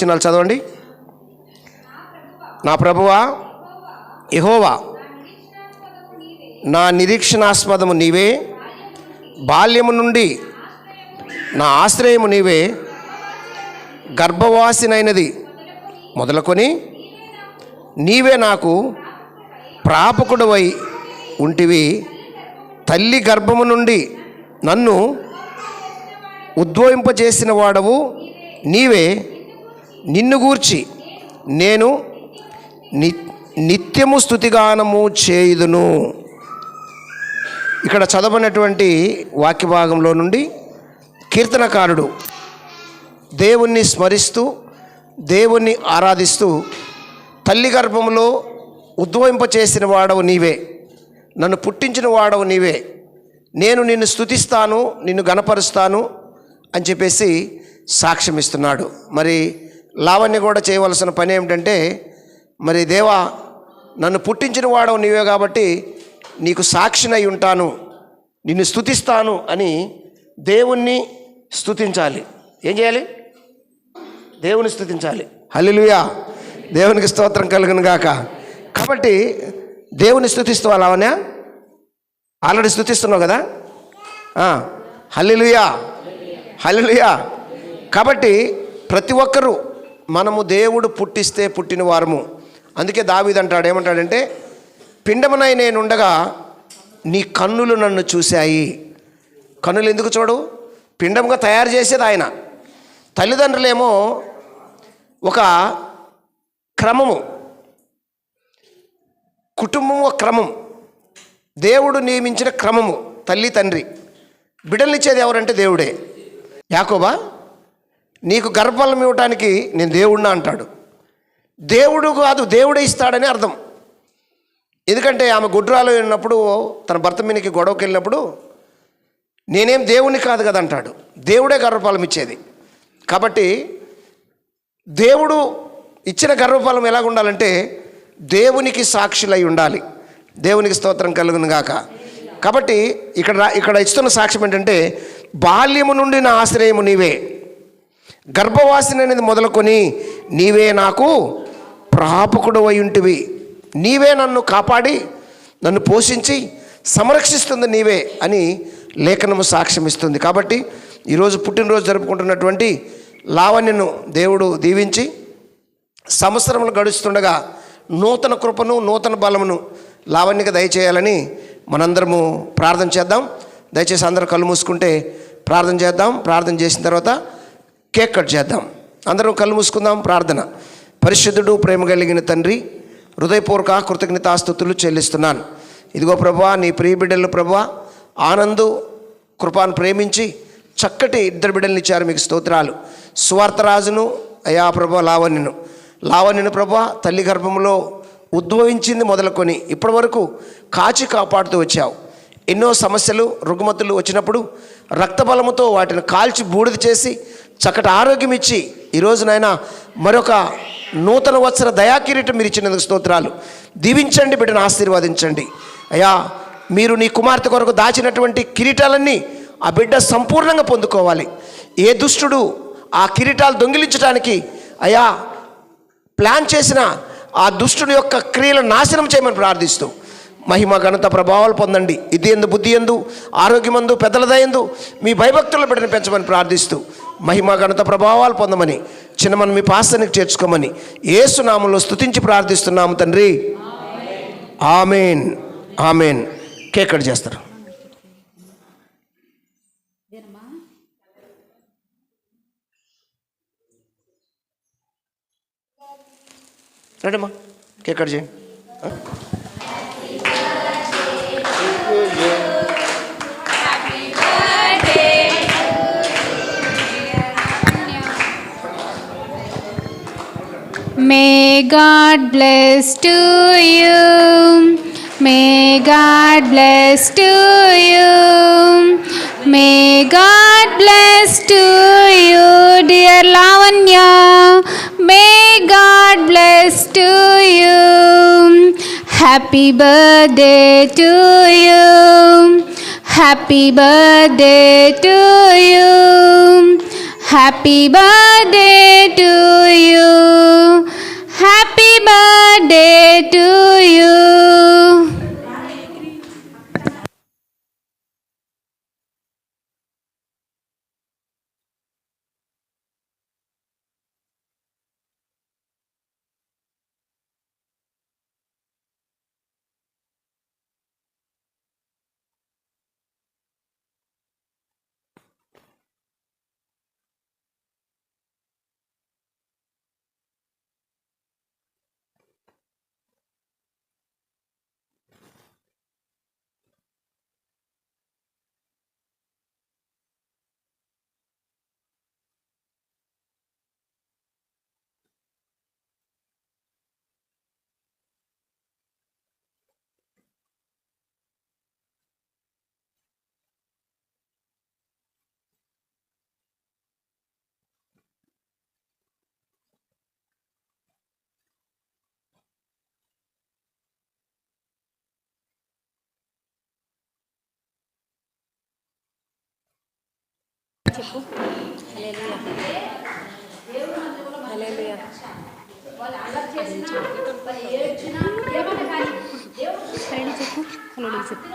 చిన్నాలు చదవండి. నా ప్రభువా యహోవా నా నిరీక్షణాస్పదము నీవే బాల్యము నుండి నా ఆశ్రయము నీవే గర్భవాసినైనది మొదలుకొని నీవే నాకు ప్రాపకుడవై ఉంటివి. తల్లి గర్భము నుండి నన్ను ఉద్భవింపజేసిన వాడవు నీవే. నిన్ను గూర్చి నేను ని నిత్యము స్థుతిగానము చేయుదును. ఇక్కడ చదవనటువంటి వాక్య భాగంలో నుండి కీర్తనకారుడు దేవుణ్ణి స్మరిస్తూ దేవుణ్ణి ఆరాధిస్తూ తల్లి గర్భంలో ఉద్భవింపచేసిన వాడవు నీవే నన్ను పుట్టించిన వాడవు నీవే నేను నిన్ను స్థుతిస్తాను నిన్ను గనపరుస్తాను అని చెప్పేసి సాక్ష్యం ఇస్తున్నాడు మరి లావణ్య కూడా చేయవలసిన పని ఏమిటంటే మరి దేవా నన్ను పుట్టించిన వాడవు నీవే కాబట్టి నీకు సాక్షినై ఉంటాను నిన్ను స్థుతిస్తాను అని దేవుణ్ణి స్థుతించాలి ఏం చేయాలి? దేవుని స్థుతించాలి హలిలుయా దేవునికి స్తోత్రం కలుగును గాక. కాబట్టి దేవుని స్థుతిస్తావా లావణ్య? ఆల్రెడీ స్థుతిస్తున్నావు కదా? హల్లిలుయా. హల్లిలుయా. కాబట్టి ప్రతి ఒక్కరూ మనము దేవుడు పుట్టిస్తే పుట్టిన వారము. అందుకే దావీదు ఏమంటాడంటే పిండమనై నేనుండగా నీ కన్నులు నన్ను చూశాయి. కన్నులు ఎందుకు చూడు? పిండంగా తయారు చేసేది ఆయన. తల్లిదండ్రులేమో ఒక క్రమము కుటుంబం ఒక క్రమం. దేవుడు నియమించిన క్రమము తల్లి తండ్రి. బిడ్డలనిచ్చేది ఎవరంటే దేవుడే. యాకోబా? నీకు గర్భఫలం ఇవ్వటానికి నేను దేవుడినా అంటాడు. దేవుడు కాదు దేవుడే ఇస్తాడని అర్థం. ఎందుకంటే ఆమె గుడ్రాలు వెళ్ళినప్పుడు తన భర్త మీదకి గొడవకి వెళ్ళినప్పుడు నేనేం దేవుణ్ణి కాదు కదా అంటాడు. దేవుడే గర్భఫలం ఇచ్చేది. కాబట్టి దేవుడు ఇచ్చిన గర్భఫలం ఎలాగ ఉండాలంటే దేవునికి సాక్షులై ఉండాలి. దేవునికి స్తోత్రం కలుగును గాక. కాబట్టి ఇక్కడ ఇక్కడ ఇస్తున్న సాక్ష్యం ఏంటంటే బాల్యము నుండి నా ఆశ్రయము నీవే. గర్భవాసిని అనేది మొదలుకొని నీవే నాకు ప్రాపకుడు అయి ఉంటివి నీవే నన్ను కాపాడి నన్ను పోషించి సంరక్షిస్తుంది నీవే అని లేఖనము సాక్ష్యం ఇస్తుంది కాబట్టి ఈరోజు పుట్టినరోజు జరుపుకుంటున్నటువంటి లావణ్యను దేవుడు దీవించి సంవత్సరములు గడుస్తుండగా నూతన కృపను నూతన బలమును లావణ్యకు దయచేయాలని మనందరము ప్రార్థన చేద్దాం. దయచేసి అందరూ కళ్ళు మూసుకుంటే ప్రార్థన చేద్దాం. ప్రార్థన చేసిన తర్వాత కేక్ కట్ చేద్దాం. అందరం కళ్ళు మూసుకుందాం ప్రార్థన. పరిశుద్ధుడు ప్రేమ కలిగిన తండ్రి హృదయపూర్వక కృతజ్ఞతాస్థుతులు చెల్లిస్తున్నాను. ఇదిగో ప్రభా నీ ప్రియ బిడ్డలు ప్రభా ఆనందు కృపాను ప్రేమించి చక్కటి ఇద్దరు బిడ్డల్ని ఇచ్చారు మీకు స్తోత్రాలు. సువార్తరాజును అయా ప్రభా లావణ్యను. లావణ్యను ప్రభా తల్లి గర్భంలో ఉద్భవించింది మొదలుకొని ఇప్పటి వరకు కాచి కాపాడుతూ వచ్చావు. ఎన్నో సమస్యలు రుగ్మతులు వచ్చినప్పుడు రక్తబలముతో వాటిని కాల్చి బూడిద చేసి చక్కటి ఆరోగ్యం ఇచ్చి ఈరోజు నాయన మరొక నూతన వత్సర దయాకిరీటం మీరు ఇచ్చినందుకు స్తోత్రాలు. దీవించండి బిడ్డను ఆశీర్వదించండి. అయ్యా మీరు నీ కుమార్తె కొరకు దాచినటువంటి కిరీటాలన్నీ ఆ బిడ్డ సంపూర్ణంగా పొందుకోవాలి. ఏ దుష్టుడు ఆ కిరీటాలు దొంగిలించడానికి అయ్యా ప్లాన్ చేసిన ఆ దుష్టుని యొక్క క్రియలను నాశనం చేయమని ప్రార్థిస్తూ మహిమ ఘనత ప్రభావాలు పొందండి. ఇది ఎందు బుద్ధి ఎందు ఆరోగ్యమందు పెద్దల దయందు మీ భయభక్తుల బిడ్డను పెంచమని ప్రార్థిస్తూ మహిమ ఘనత ప్రభావాలు పొందమని చిన్నమని మీ పాస్తానికి చేర్చుకోమని ఏసునామంలో స్తుతించి ప్రార్థిస్తున్నాము తండ్రి. ఆమెన్. ఆమెన్. కేక్ కట్ చేస్తారు. రండమ్మా. కేక్ కట్ చేయండి May God bless to you. May God bless to you. May God bless to you, dear Lavanya. May God bless to you. Happy birthday to you. Happy birthday to you. Happy birthday to you birthday to you. చెప్పు. హల్లెలూయా. చెప్పు.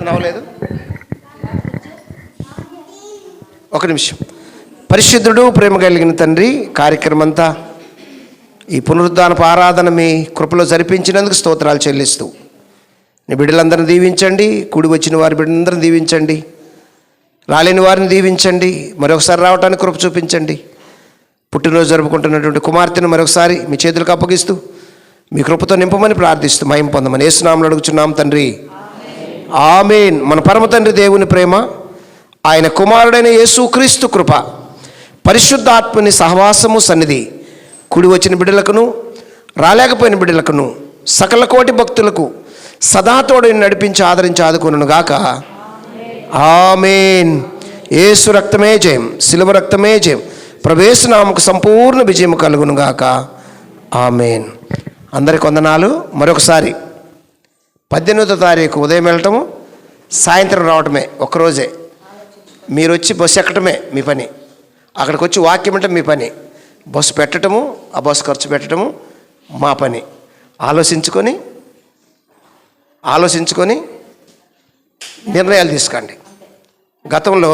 హల్లెలూయా అవ్వలేదు. ఒక నిమిషం. పరిశుద్ధుడు ప్రేమ కలిగిన తండ్రి కార్యక్రమం అంతా ఈ పునరుద్ధానపు ఆరాధన మీ కృపలో జరిపించినందుకు స్తోత్రాలు చెల్లిస్తూ. నీ బిడ్డలందరిని దీవించండి. కూడి వచ్చిన వారి బిడ్డలందరిని దీవించండి. రాలేని వారిని దీవించండి. మరొకసారి రావడానికి కృప చూపించండి. పుట్టినరోజు జరుపుకుంటున్నటువంటి కుమార్తెను మరొకసారి మీ చేతులకు అప్పగిస్తూ మీ కృపతో నింపమని ప్రార్థిస్తూ మహిం పొందమని ఏసునామలు అడుగుచున్నాం తండ్రి. ఆమెన్. మన పరమతండ్రి దేవుని ప్రేమ ఆయన కుమారుడైన యేసుక్రీస్తు కృప పరిశుద్ధాత్మని సహవాసము సన్నిధి. కుడి వచ్చిన బిడ్డలకును రాలేకపోయిన బిడ్డలకును సకల కోటి భక్తులకు సదాతోడని నడిపించి ఆదరించి ఆదుకును గాక. ఆమెన్. ఏసు రక్తమే జయం శిలువ రక్తమే జయం. ప్రవేశనామకు సంపూర్ణ విజయం కలుగును గాక. ఆమెన్. అందరి కొందనాలు మరొకసారి. పద్దెనిమిదో తారీఖు ఉదయం వెళ్ళటము సాయంత్రం రావటమే ఒక్కరోజే మీరు వచ్చి బస్సు ఎక్కటమే మీ పని. అక్కడికి వచ్చి వాక్యం అంటే మీ పని. బస్సు పెట్టడము ఆ బస్సు ఖర్చు పెట్టడము మా పని. ఆలోచించుకొని ఆలోచించుకొని నిర్ణయాలు తీసుకోండి. గతంలో